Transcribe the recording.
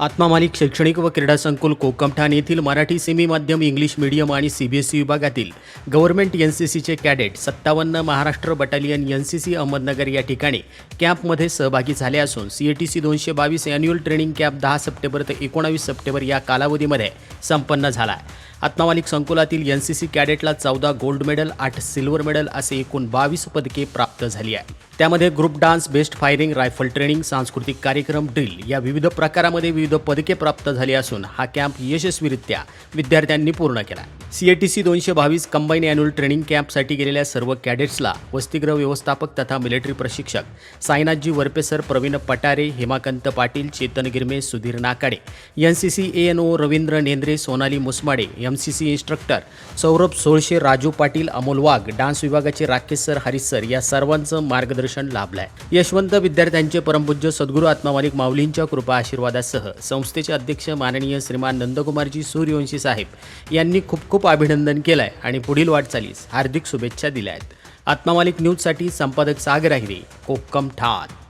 आत्मा मालिक शैक्षणिक व क्रीडा संकुल कोकमठाण येथील मराठी सेमी माध्यम इंग्लिश मीडियम आणि सी बी एस ई विभागातील गव्हर्नमेंट एन सी सीचे कॅडेट सत्तावन्न Maharashtra battalion N C C Ahmednagar या ठिकाणी कॅम्पमध्ये सहभागी झाले असून सी ए टी सी दोनशे बावीस अॅन्युअल ट्रेनिंग कॅम्प दहा सप्टेंबर ते एकोणावीस सप्टेंबर या कालावधीमध्ये संपन्न झाला आहे. आत्मामालिक संकुलातील एन सी सी कॅडेटला चौदा गोल्ड मेडल आठ सिल्वर मेडल असे एकूण बावीस पदके प्राप्त झाली आहे त्यामध्ये group dance best firing rifle training सांस्कृतिक कार्यक्रम ड्रिल या विविध प्रकारामध्ये विविध पदके प्राप्त झाली असून हा कॅम्प यशस्वीरित्या विद्यार्थ्यांनी पूर्ण केला. सी ए टी सी दोनशे बावीस कंबाईन अॅन्युअल ट्रेनिंग कॅम्पसाठी गेलेल्या सर्व कॅडेट्सला वसतिगृह व्यवस्थापक तथा मिलिटरी प्रशिक्षक Sainathji वरपेसर Praveen Patare Hemakant Patil Chetan Girme Sudhir Nakade N C C A N O Ravindra Nendre Sonali Musmade M C C instructor Saurabh Solshe Raju Patil Amol Wagh dance विभागाचे Rakesh sir Harish sir या सर्वांचं मार्गदर्शन लाभलं आहे यशवंत विद्यार्थ्यांचे परमपूज्य सद्गुरू आत्मामालिक माऊलींच्या कृपा आशीर्वादासह संस्थेचे अध्यक्ष माननीय श्रीमान नंदकुमारजी सूर्यवंशी साहेब यांनी खूप खूप अभिनंदन केलं आहे आणि पुढील वाटचालीस हार्दिक शुभेच्छा दिल्या आहेत. आत्मामालिक न्यूजसाठी संपादक सागर आहिरे कोक्कम ठाण.